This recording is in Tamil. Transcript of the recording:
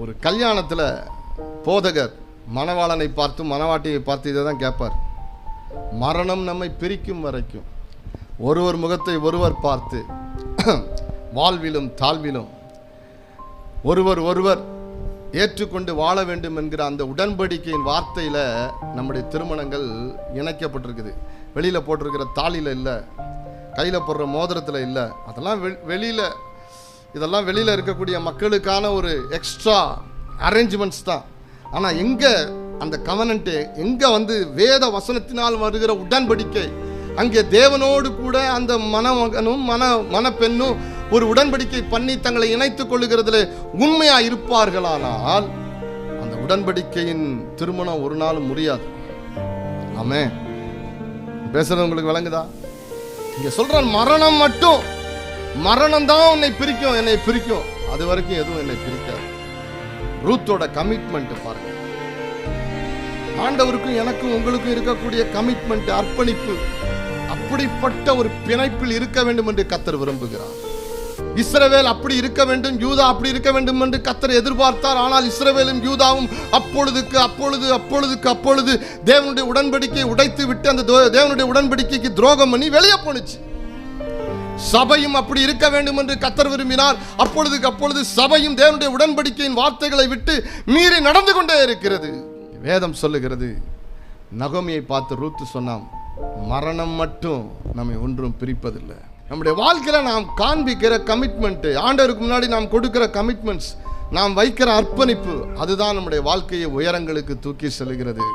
ஒரு கல்யாணத்தில் போதகர் மணவாளனை பார்த்து மணவாட்டியை பார்த்து இதை தான் கேட்பார். மரணம் நம்மை பிரிக்கும் வரைக்கும் ஒருவர் முகத்தை ஒருவர் பார்த்து வாழ்விலும் தாழ்விலும் ஒருவர் ஒருவர் ஏற்றுக்கொண்டு வாழ வேண்டும் என்கிற அந்த உடன்படிக்கையின் வார்த்தையில் நம்முடைய திருமணங்கள் இணைக்கப்பட்டிருக்குது. வெளியில் போட்டிருக்கிற தாலியில் இல்லை கையில் போடுற மோதிரத்தில் இல்லை அதெல்லாம் வெ வெளியில் இதெல்லாம் வெளியில் இருக்கக்கூடிய மக்களுக்கான ஒரு எக்ஸ்ட்ரா அரேஞ்ச்மெண்ட்ஸ் தான். ஆனால் எங்கே அந்த கவனன்ட்டு எங்கே வந்து வேத வசனத்தினால் வருகிற உடன்படிக்கை அங்கே தேவனோடு கூட அந்த மணமகனும் மன மணப்பெண்ணும் ஒரு உடன்படிக்கை பண்ணி தங்களை இணைத்துக் கொள்ளுகிறதுல உண்மையாக இருப்பார்களானால் அந்த உடன்படிக்கையின் திருமணம் ஒரு நாளும் முடியாது. ஆமே பேசுறது உங்களுக்கு விளங்குதா? இங்கே சொல்கிறான் மரணம் மட்டும். மரணம் தான் உன்னை பிரிக்கும் என்னை பிரிக்கும். அது வரைக்கும் எதுவும் என்னை பிரிக்காது. ரூத்தோட கமிட்மெண்ட் பாருங்க. ஆண்டவருக்கும் எனக்கும் உங்களுக்கும் இருக்கக்கூடிய கமிட்மெண்ட் அர்ப்பணிப்பு அப்படிப்பட்ட ஒரு பிணைப்பில் இருக்க வேண்டும் என்று கத்தர் விரும்புகிறார். இஸ்ரவேல் அப்படி இருக்க வேண்டும் யூதா அப்படி இருக்க வேண்டும் என்று கத்தர் எதிர்பார்த்தார். ஆனால் இஸ்ரவேலும் யூதாவும் அப்பொழுதுக்கு அப்பொழுது அப்பொழுதுக்கு அப்பொழுது தேவனுடைய உடன்படிக்கையை உடைத்து விட்டு அந்த தோ- தேவனுடைய உடன்படிக்கைக்கு துரோகம் பண்ணி வெளியே போனுச்சு சபையும் அப்படி இருக்க வேண்டும் என்று கத்தர் விரும்பினார். அப்பொழுதுக்கு அப்பொழுது சபையும் தேவனுடைய உடன்படிக்கையின் வார்த்தைகளை விட்டு மீறி நடந்து கொண்டே இருக்கிறது. வேதம் சொல்லுகிறது நகோமியை பார்த்து ரூத்து சொன்னான் மரணம் மட்டும் நம்மை ஒன்றும் பிரிப்பதில்லை. நம்முடைய வாழ்க்கையில் நாம் காண்பிக்கிற கமிட்மெண்ட்டு ஆண்டவருக்கு முன்னாடி நாம் கொடுக்கிற கமிட்மெண்ட்ஸ் நாம் வைக்கிற அர்ப்பணிப்பு அதுதான் நம்முடைய வாழ்க்கையை உயரங்களுக்கு தூக்கி செல்கிறது